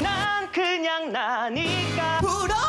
난 그냥 나니까 부럽냐?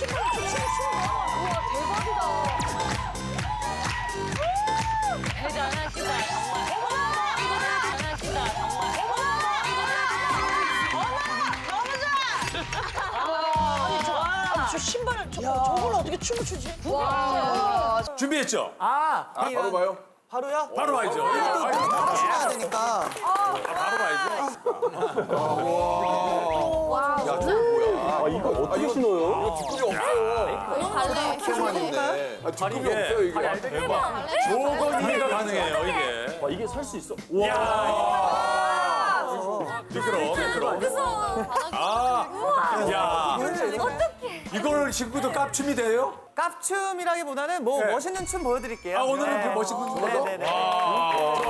저 신발 좀 신어. 우와 대박이다. 대단하시다 정말. 대단하시다 정말. 저 신발을 저, 저걸 어떻게 춤을 추지? 준비했죠? 아, 바로 봐요. 바로요? 바로 와야죠. 또 아이고, 바로 신어야 되니까. 바로 와야죠. 야, 저거 뭐야? 아, 이거 어떻게 신어요? 뒷굽이 없어요. 발레. 키만 있네. 아, 뒷굽이 없어요, 이게. 대박. 저거니까 가능해요, 이게. 와 이게 설수 있어 와. 미끄러, 미끄러. 아, 야. 이걸 신고도 깝춤이 돼요? 깝춤이라기보다는 뭐 네. 멋있는 춤 보여드릴게요. 아, 오늘은 네. 그 멋있는 춤으로? 네네네. 와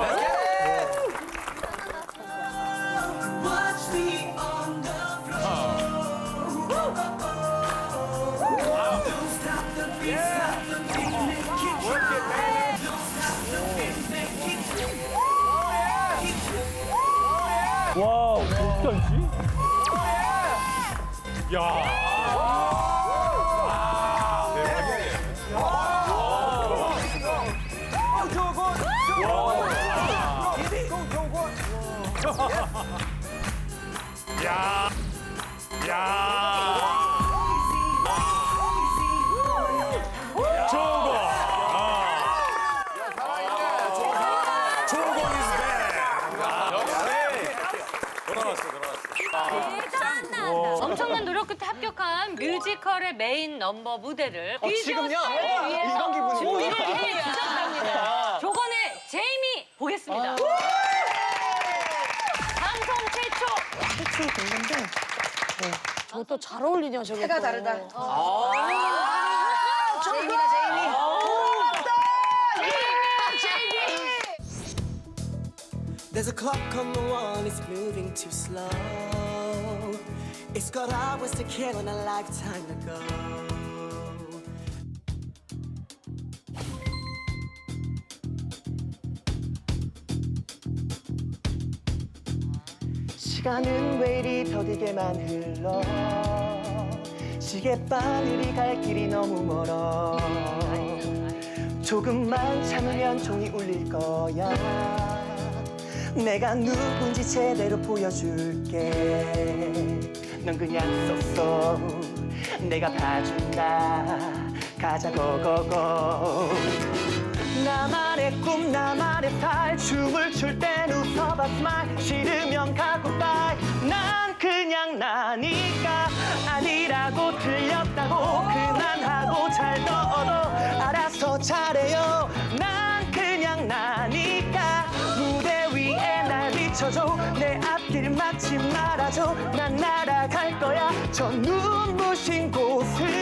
야. 야. 뮤지컬의 메인 넘버 무대를 어, 지금요? 위해서 이런 기분이구나. 준비를 해 주셨답니다. 조건의 제이미 보겠습니다. 방송 최초 춤 됐는데. 저또 잘 어울리냐 저게 해가 또. 다르다. 제이미다 제이미. There's a clock on the wall, it's moving too slow. It's got hours to kill and a lifetime to go. 시간은 왜 이리 더디게만 흘러? 시계바늘이 갈 길이 너무 멀어. 조금만 참으면 종이 울릴 거야. 내가 누군지 제대로 보여줄게 넌 그냥 쏘쏘 내가 봐준다. 가자 고고고. 나만의 꿈 나만의 스타일 춤을 출 땐 웃어봐 스마일 싫으면 가고 빠이 난 그냥 나니까 아니라고 틀렸다고. 그만하고 잘 떠도 알아서 잘해요 말아줘 난 날아갈 거야. 저 눈부신 곳으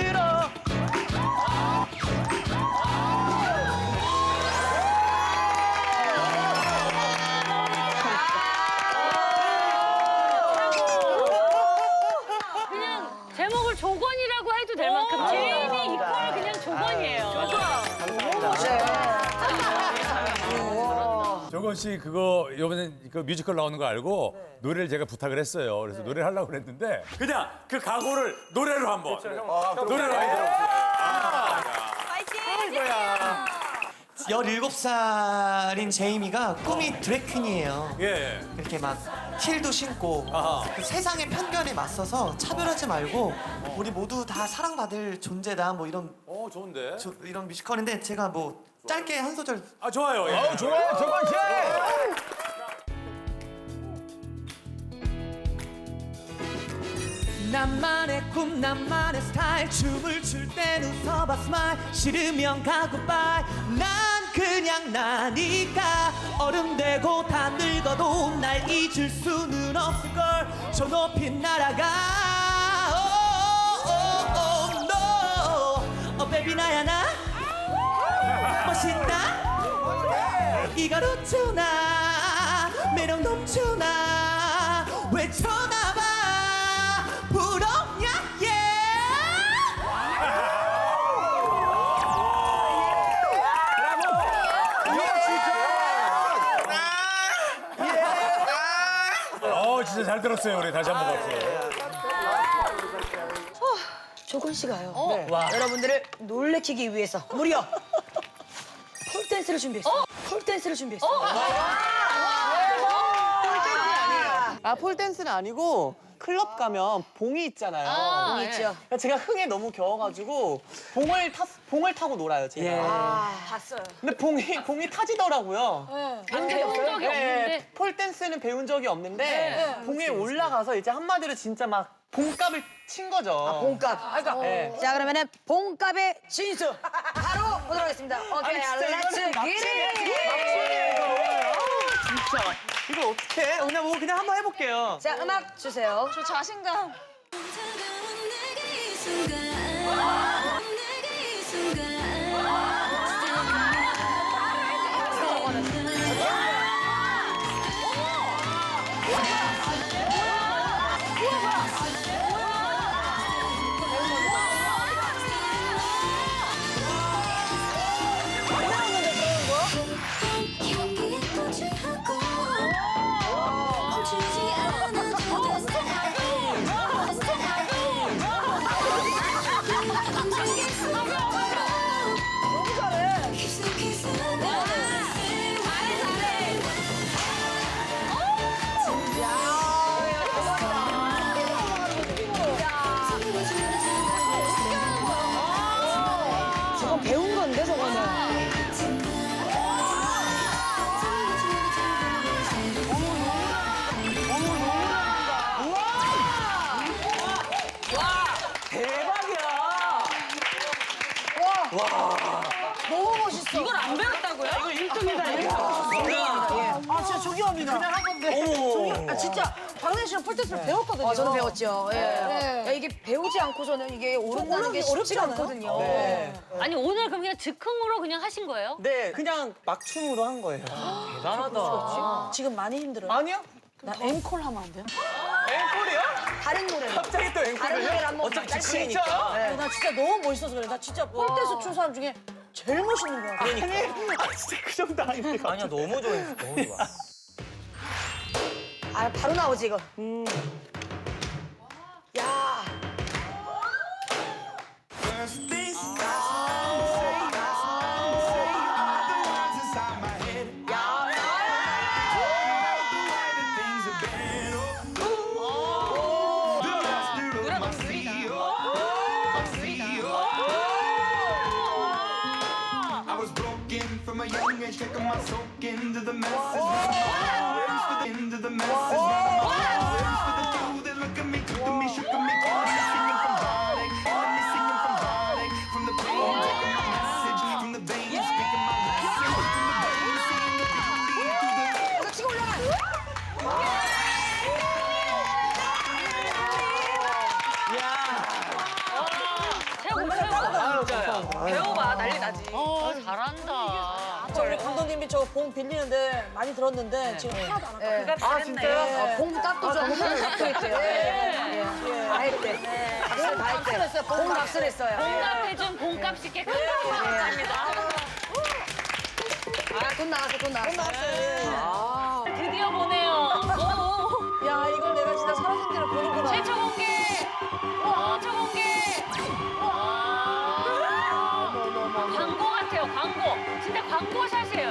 씨 그거 이번에 그 뮤지컬 나오는 거 알고 노래를 제가 부탁을 했어요. 그래서 노래를 하려고 그랬는데 그냥 그 각오를 노래로 한번 노래로 한번 들어보세요. 17살인 제이미가 꿈이 드래퀸이에요. 예. 이렇게 막 힐도 신고 아하. 그 세상의 편견에 맞서서 차별하지 말고 우리 모두 다 사랑받을 존재다 뭐 이런 어 좋은데. 저- 이런 뮤지컬인데 제가 뭐 짧게 한 소절 아 좋아요. 예. 좋아요, 조건 씨! 나만의 꿈 나만의 스타일 춤을 출 땐 웃어봐 스마일 싫으면 가고 바이 난 그냥 나니까 어른 되고 다 늙어도 날 잊을 수는 없을걸. 저 높이 날아가. Oh, oh, oh, no. 어 베비 나야 나. 멋있다. 이가 웃잖아 매력 넘쳐나 외쳐나 잘 들었어요 우리. 다시 한 번 박수. 조건 씨가요. 여러분들을 놀래키기 위해서. 무려 폴댄스를 준비했어요. 폴댄스를 준비했어요. 아 폴 댄스는 아니고 클럽 가면 봉이 있잖아요. 봉이 있죠. 그러니까 제가 흥에 너무 겨워가지고 봉을 타 봉을 타고 놀아요 제가. 봤어요. 근데 봉이 봉이 타지더라고요. 안 배운 적이 없는데. 폴 댄스는 배운 적이 없는데 봉에 올라가서 이제 한마디로 진짜 막 봉값을 친 거죠. 봉값. 네. 자 그러면은 봉값의 진수 바로 보도록 하겠습니다. 오케이, 렛츠. 기릿. 이거. 진짜 이거 어떻게? 그냥 뭐 그냥 한번 해볼게요. 자 음악 주세요. 저 자신감. 배운 건데 저거는. 존경합니다. 그냥 한 건데. 아 진짜 박래 씨는 폴댄스를 배웠거든요. 어, 저는 배웠죠. 예. 야, 이게 배우지 않고서는 이게 오른다는 게 쉽지가 않거든요. 네. 아니 오늘 그럼 그냥 즉흥으로 그냥 하신 거예요? 네, 그냥 막춤으로 한 거예요. 대단하다. 지금 많이 힘들어요. 아니요? 나 앵콜 하면 안 돼요? 앵콜이요? 다른 노래로. 갑자기 또 다른 앵콜을요? 노래를 한번 어차피. 즉흥이니까. 네. 나 진짜 너무 멋있어서 그래. 나 진짜 폴댄스 춘 사람 중에 제일 멋있는 거야. 아니, 아 진짜 그 정도 아닌데. 아니야, 너무 좋아했어. 너무 좋아. 아 바로 나오지 이거. 야. I was broken from a young age, taking my soak into the masses. 배워봐. 난리 나지. 어 잘한다. 감독님이 저 봉 빌리는데 많이 들었는데 지금 하나도 안 네. 할거예요 아, 진짜요? 봉값도 좀 갖고 있대요. 예. 예. 다 했대. 박수 다 했대. 봉 값을 했어요. 봉값 해준 봉값 쉽게 큰다고 감사합니다. 아, 돈 나왔어, 돈 나왔어. 드디어 보네요. 오, 야, 이걸 내가 진짜 살아진 대로 보는구나. 최초 진짜 광고샷이에요